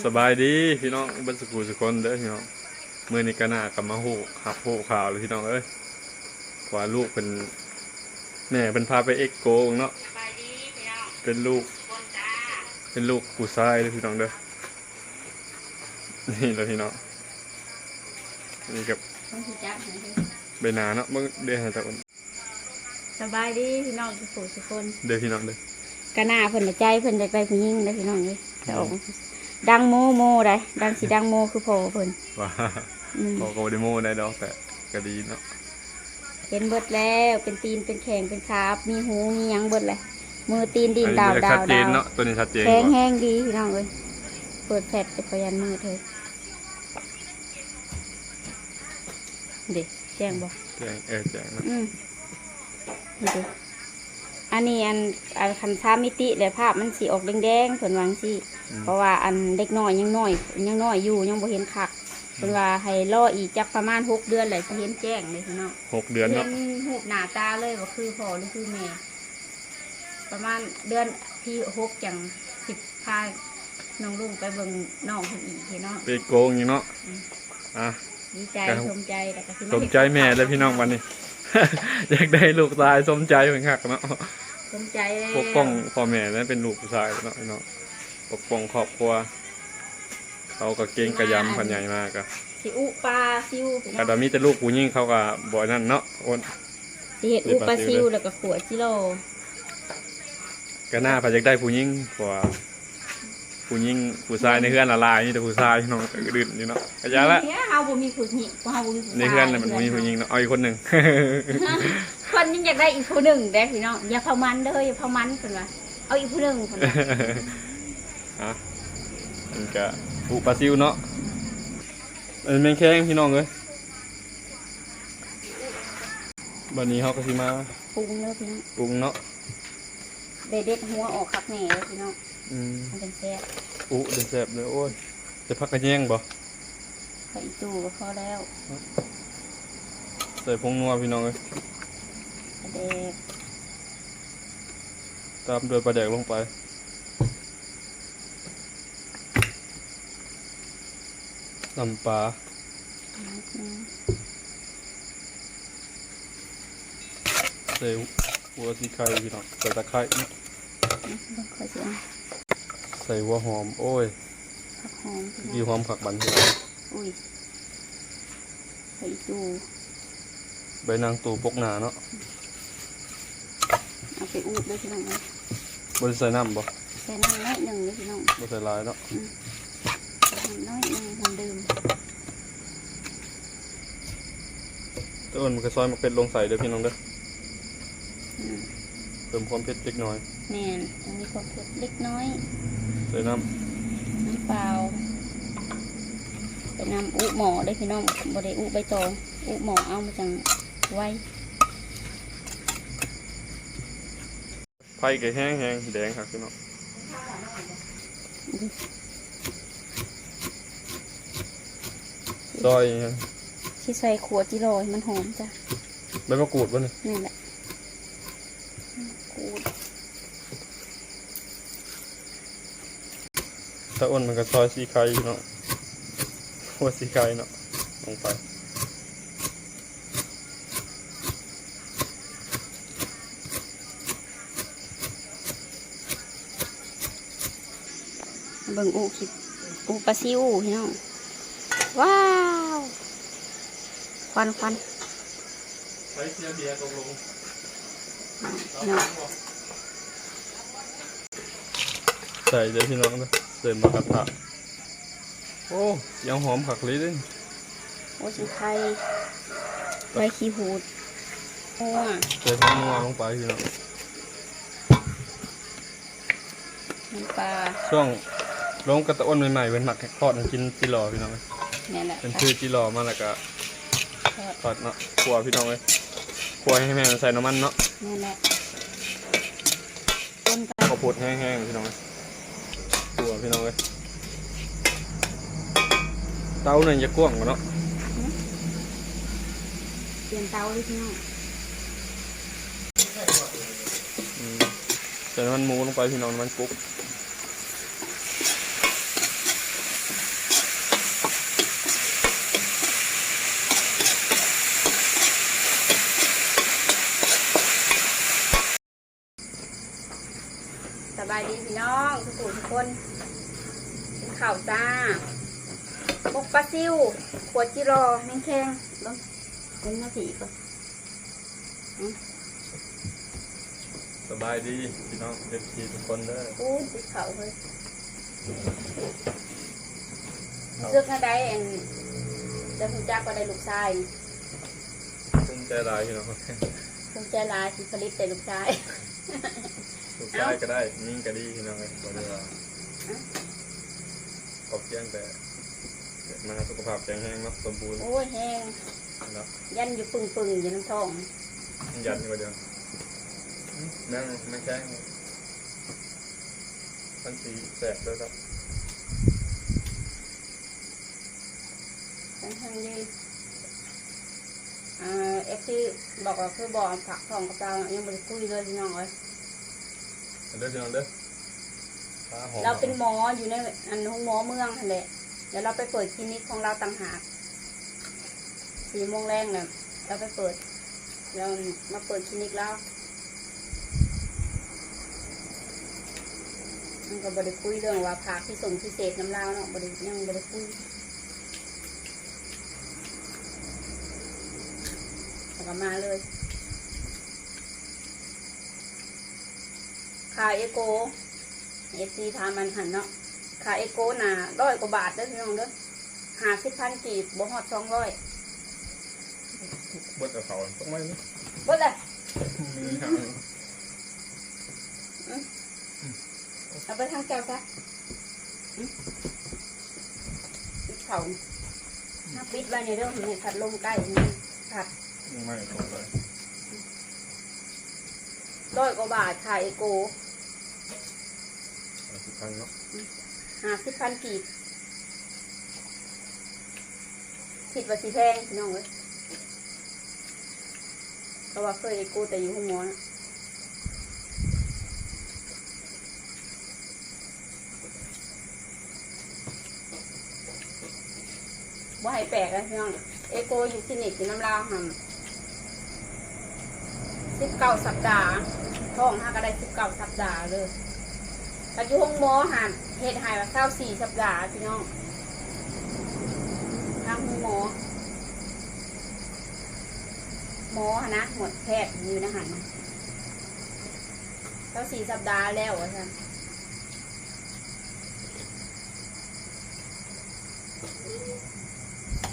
สบายดีพี่น้องเบันสกูสุกคนเด้อพี่น้องมือนี้ก็น่ากลับมาหูขับหูข่าวเลยพี่น้องเอ้ยกว่าลูกเป็นแม่เป็นพาไปเอ็กโกเนาะไปดีพี่น้องเป็นลูกคนจ้าเป็นลูกกูชายเลยพี่น้องเด้อนี่เลยพี่น้องนี่กับต้องสิจับให้เด้อใบหนาเนาะเมื่อเดือนแต่วันสบายดีพี่น้องทุกผู้ทุกคนเดือนพี่น้องเด้อกะหน้าเพิ่นน่ะใจเพิ่นอยากได้ผู้หญิงเด้อพี่น้องเด้อแต่ออก ดังโมโมได้ดังสิดังโมคือพ่อเพิ่นว่าอืมพอโกเดโมได้ดอกแต่ก็ดีเนาะเห็นเบิดแล้วเป็นตีนเป็นแขงเป็นขาบมีหูมีหยังเบิดเลยมือตีนดินดาวอันนี้ดาชัวดเจดานวเนาะตัวนี้ชัดเจนแข็งกว่าแห้งดีพี่น้องเอ้ยเปิดแฟลชไปพยันมือเธอเด็กแจ้งบ่แจ้งเออแจ้งเนาะอืมนี่ดู อันนี้อันอันคันช้ามิติเลยภาพมันสีออกแดงๆเพิ่นวาจังสิอืมเพราะว่าอันเด็กน้อยยังน้อยยังน้อยอยู่ยังบ่เห็นคักเพิ่นว่าให้รออีกจักประมาณหกเดือนเลยสิเห็นแจ้งเลยพี่น้องหกเดือนเห็เนาะนหูปหน้าตาเลยว่าคือพ่อหรือคือแม่ประมาณเดือนที่หกจังสิบพาน้องลุงไปเบิ่งน้องคนอีกพี่น้อง ไปโกงอยู่เนาะอืม อะดีใจครับสมใจแล้วก็สิสมใจแม่เลยพี่น้องวันนี้ อยากได้ลูกชายสมใจเหมือนกันเนาะสมใจแล้วปกป้องพ่อแม่นั้นเป็นลูกผู้ชายเนาะพี่น้องปกป้องครอบครัวเขาก็เก่งกระยำพันใหญ่มากอะสิอุปลาซิวพี่น้แต่องตอนมีแต่ลูกผู้หญิงเขาก็บ่อยนั่นเนาะโอนสิเห็ดอุปลาซิวแล้วก็ขวดจิโล ก็น่าพาอยากได้ผู้หญิงเพราะว่า ผู้หญิงผู้ชายในเฮือนละลายมีแต่ผู้ชายพี่น้องก็ดื้ออยู่เนาะกระยาละเนี่ยเฮาบ่มีผู้หญิงเฮาบ่มีผู้ชายในเฮือนน่ะมันบ่มีผู้หญิงเนาะเอาอีกคนหนึ่งคนยังอยากได้อีกผู้หนึ่งเด้พี่น้องอย่าเผามันเด้ออย่าเผามันเพิ่นว่าเอาอีกผู้หนึ่งเพิ่นว่าอะมันก็อุปลาซิวเนาะมันแมงแข้งพี่น้องเอ้ยบัดนี้เขาก็สิมาปรุงเด้อพี่น้องปรุงเนาะเด็ดเด็ดหัวออกคักแหน่เด้อพี่น้อง อืมมันเป็นแซ่บอุเดี๋ยวแสบเลยโอ้ยจะพักกระแยงบ่ใส่อีตู้ก็พอแล้วใส่พงนัวพี่น้องเลยกระเดกตามด้วยปลาแดกลงไปน้ำปลานิดนึงใส่หัวสีไข่พี่น้องใส่ตะไคร้เนาะนะต้องคอยเสียง ใส่หัวหอม โอ้ยผักหอมพี่ดีน้องหอมผักบันพี่น้องอุ้ยใส่อีตู้ใบนางตูปกหนาเนาะเอาไปอูดด้วยพี่น้องนะบริใส่น้ำบ่ใส่น้ำน้อยหนึ่งเลยพี่น้องบริใส่หลายเนาะใส่น้ำน้อยหนึ่งคนดื่มต้นมันก็ซอยมาเป็ดลงใส่เด้อพี่น้องเด้ออืม เพิ่มความเผ็ดเล็กน้อยแม่นจะมีความเผ็ดเล็กน้อย ใส่น้น้ำเปล่าเป็นน้ำอุหมอได้อพี่น้องบไดอุใบตองอุหมอเอามาจังไว้ำไผ่ก็แห้งแห้งๆแดงครับพี่น้องซอยที่ใส่ขวดจิโร่ให้มันหอมจ้ะใบมะกรูดบ่นี่นี่แหละขูด ถ้าอ้นมันก็ซอยสีไข่พี่น้องหัวสีไข่เนาะลงไปเบิ่งอุคิดอุปลาซิวพี่น้องว้าวควันควันใช้เสียเบียร์ตรงลงพี่น้องใส่เดี๋ยวพี่น้องนะ ใส่มากระทะโอ้ยังหอมผักเลยเด้โอ้สิไข่ใบขี้หูดโอ้ยใส่ผักนัวลงไปพี่น้องน้ำปลาช่วงลงกระตะอ้นใหม่ๆเป็นหมักทอดให้กินจิหลอพี่น้องเอ้ยเนี่ยแหละเป็นชื่อจิหลอมาแล้วก็ทอดเนาะขัวพี่น้องเลยขัวให้แม่มันใส่น้ำมันเนาะเนี่ยแหละต้นไปข้าวโพดแห้งๆพี่น้องเลย ตัวพี่น้องเลยเตาหนึ่งจะกว้างกว่าเนาะเปลี่ยนเตาเลยพี่น้องเดี๋ยวมันมูลงไปพี่น้องมันปุ๊บสบายดีพี่น้องทุกคนทุกคน ข้าวจ้าบกปลาซิวขวดจิรอแมงแข็งลงเป็นนาทีก่อนสบายดีพี่น้องเอฟซีทุกคนเด้ออู้ติดเขาเลยเลือกอะไรอันจะคุณจักก็ได้ลูกชายภูมิใจหลายพี่น้องคุณใจลายสิผลิตแต่ลูกชายลูกชายก็ได้นิ่งก็ดีพี่น้องเลยบอกเลยว่า ขอบเพียงแต่เกิดมาสุขภาพแข็งแรงเนาะสมบูรณ์โอ้ยแห้งเนาะยันอยู่ปึงปึงๆอยู่น้ำท้องยันกว่าเดียวนั่งไม่แข็งมันสีแสบด้วยครับทั้งทางยืนอ่าเอฟซีบอกว่าคือบอกผักทองกับเรายังไม่ได้คุยเลยพี่น้องเลยเอาเด้อพี่น้องเด้อปลาหอม เราเป็นหมออยู่ในอันห้องหมอเมืองนั่นแหละเดี๋ยวเราไปเปิดคลินิกของเราต่างหากสี่โมงแรงเนี่ยเราไปเปิดเรามาเปิดคลินิกแล้วมันก็บริคุยเรื่องว่าผักที่ส่งพิเศษน้ำลาวเนาะบริยังบริคุยแล้วก็มาเลยขายเอโก เอฟซีทามันหันเนาะขายเอโกน่ะร้อยกว่าบาทเด้อพี่น้องเด้อหาสิบพันกีบบ่ฮอดสองร้อยบดกับเขาต้องไม่นะบดเลยมีทางเอาไปทางแก้วซะอืมปิดเขาถ้าปิดไว้ในเรื่องนี้พัดลมใกล้นี่ผัดไม่ตรงเลยร้อยกว่าบาทขายเอโกเอาสิ พันเนาะหาสิบพันกีบผิดว่าสีแพงพี่น้องเว้ยเพราะว่าเคยเอโกแต่อยู่ห้องหมอนะว่าให้แปลกนะพี่น้อง เอโกอยู่คลินิกอยู่น้ำลาวหันสิบเก้าสัปดาห์ท้องห้าก็ได้สิบเก้าสัปดาห์เลย ปัจจุบันหมอหันเหตุหายว่าเศร้าสี่สัปดาห์พี่น้องทางหมอ หมอหั่นะหมดแพทย์อยู่นะหันเศร้าสี่สัปดาห์แล้วอะท่าน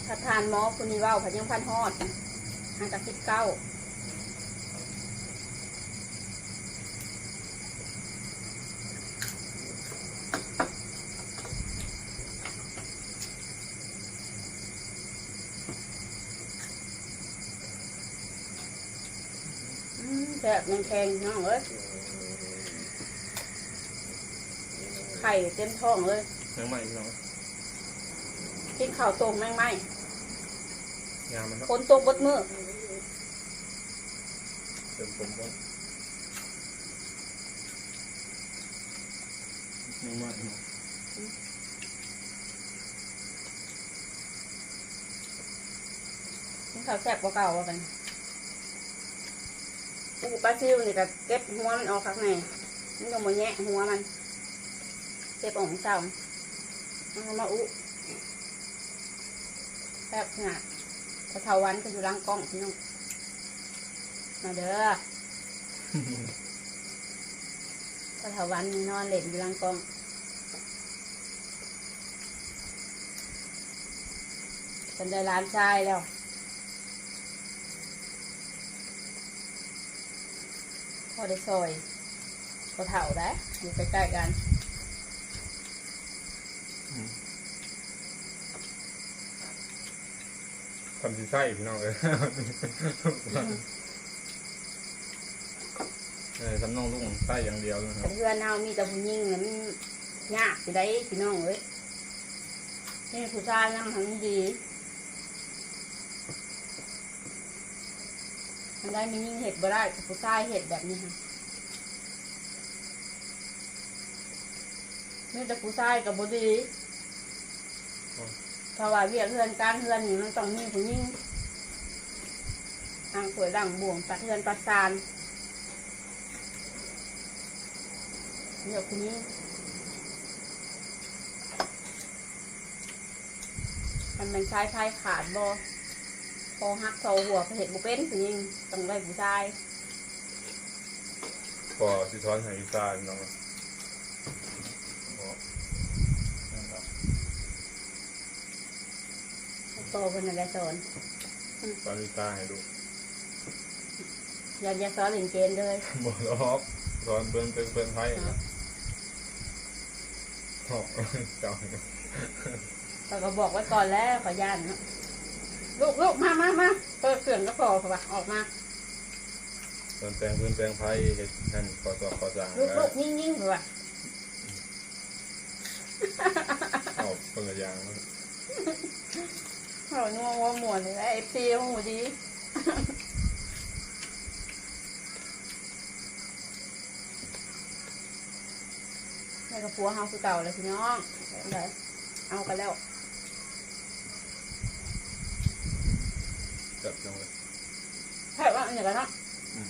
ถ้าทานหมอคุณนี่ว่าผัดยังพันฮอดนะห่างกับสิบเก้า ซ่บแมงแคงน้องเอ้ยไข่เต็มท้องเลยยังไม่พี่น้องกินข้าวต้มแมงไหมงามมันเนาะฝนตกบดมือเต็มผมก็ยังไม่เนาะกินข้าวแซ่บกว่าเก่าว่ากัน อูปลาซิวนี่ก็เก็บหัวมันออกข้างในมันยังมาแยะหัวมันเก็บออกของเจ้ามันเอามาอุแซ่บขนาดกระเทาวันก็อยู่หล่างกล้องพี่น้องมาเด้อกระเทาวันนี่นอนเล่นอยู่หล่างกล้องเป็นได้ร้านชายแล้ว อได้ซอยก็เถาได้อยู่ใกล้ๆกันทำสีไส้พี่น้องเลยเออทำน้องลุงไส้อย่างเดียวเลยคแต่รับเพื่อนเฮามีแต่ผู้หญิงแล้วมันยากสิได้พี่น้องเอ้ยนี่ผู้ชายนำทางดี ได้มียิ่งเห็ดบ่ได้ผู้ชายเห็ดแบบนี้ค่ะนี่แต่ผู้ชายกับบดีเพราะว่าเวียกเพื่อนการเพื่อนนี่มันต้องมีผู้หญิงทางสวยดังบ่วงปัดเพื่อนปัดซานเดี๋ยวทีนี้มันเป็นชายชายขาดบอ พอหักเสาหัวเห็ดบุเป็นคือยิงต้องได้ผู้ชายพอสิซ้อนให้อีสานน้องบ่นั่นล่ะโตเป็นอะไรสอนสอนอีสานให้ดูอย่าอย่าสอนเล่นเกมเลยบ่ลอกสอนเบิ่งเป็นเพิ่นไผนะหอกเจ้าเราก็บอกไว้ก่อนแล้วขอย่านเนาะ ลูกลูกมามามาเปิดเสื่อนก็พอค่ะว่ะออกมาสอนแปลงเพิ่ยนแปลงไผเฮ็ดนั่นขอสอบขอสร้างลูกลูกยิ่งยิ่งค่ะว่ะเอาคนละอย่างเขานัววัวหมวนเลยเอฟซีหูดีแม่กับผัวเฮาคือเก่าเลยพี่น้องเอากันแล้ว จับจังเลยแค่ว่าอันนี้กันเนาะอืม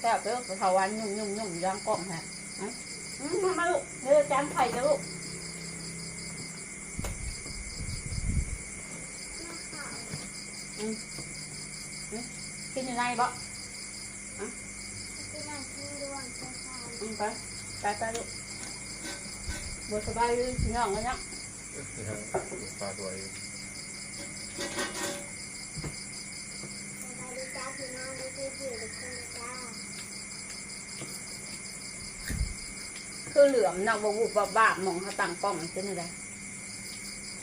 แค่เด้อไปเถาวันยุ่งยุ่งยุ่งย่างกล้องฮะอืมอืมมามาลูกเดี๋ยวจานไข่จ้ะลูกอืมอืมกินอยู่ในบ่อืมไปไปไปลูกบสบายเลยพี่น้องกันเนาะนี่ฮะปลาตัวเอง คือเหลือมนักบวุบบ้าๆมองเขาตั้งกล้องเป็นอะไร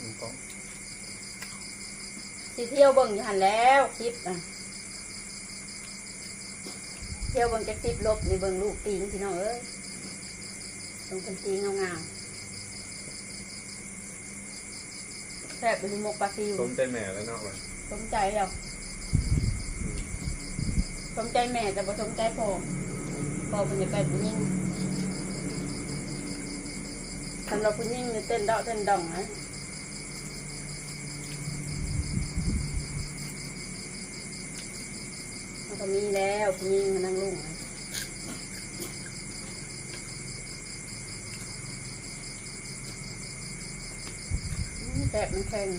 มันต้องสิเที่ยวเบิ่งอยู่หันแล้วคลิปอะเที่ยวเบิ่งจะคลิปลบในเบิ่งลูกตีนพี่น้องเอ้ยตรงเป็นตีนงามๆแซ่บเป็นหมกปลาซิวต้มใจแม่แล้วเนาะมันสมใจแล้ว สมใจแม่แต่บ่สมใจพ่อพ่อเป็นจะไปผู้หญิงสำหรับผู้หญิงเนี่เต้นเดาะเต้นดองนะมันก็มีแล้วผู้หญิงมานั่งลุ่งนะแซ่มันแข็ง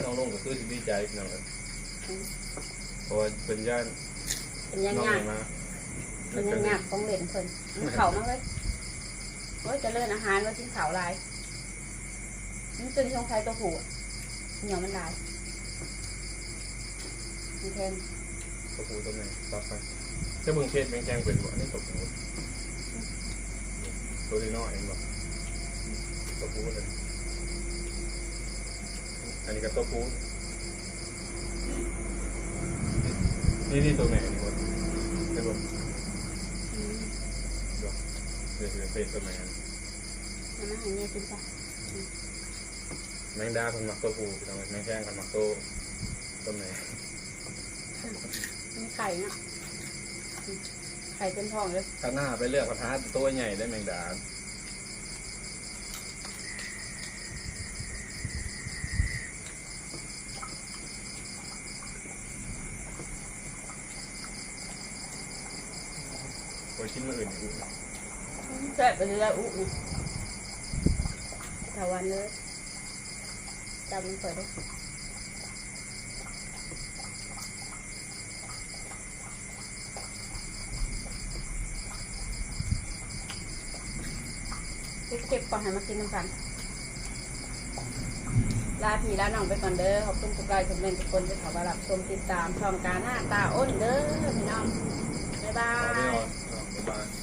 น้องลงก็คือจะดีใจพี่น้องเลย เพราะว่าเป็นย่านเป็นยังน้องไงมาเป็นยังไงของเล่นเพิ่นมันเข่ามาเลยโอ้ยเจะเลื่อนอาหารว่ากินข่าวลายมันตึงช่องไฟตัวผูอะเหนียวมันลายมันแทนตัวปูตัวไหนตับไปจะเบิ่งเคสแมงแกงเป็นบ่อันนี้ตัวปูตัวนี้น้อยเองบ่ตัวปูเลยอันนี้ก็ตัวปู นี่นี่ตัวแม่นี่บ่ได้บ่อืมเดี๋ยวเดี๋ยวจะเป็นตัวแม่เอามาให้แม่กินจ้ะแมงดาคนมักตัวปูพี่น้องแมงแกงคนมักตัวตัวแม่มีไข่เนาะอืมไข่เต็มท้องเลยข้างหน้าไปเลือกกระทะตัวใหญ่ได้แมงดา โอ้ยชิ้นมาอื่นอยู่แซ่บไปเลยละอุ๊นี่ถาวันเลยจำมันเปิดด้วยเก็บก่อนให้มากินน้ำกันลาพี่ลาน้องไปก่อนเด้อขอบคุณทุกไลค์ทุกเมนทุกคนที่เขามารับชมติดตามช่องการหน้าตาอ้นเด้อพี่น้อง บ๊ายบาเอาไปย น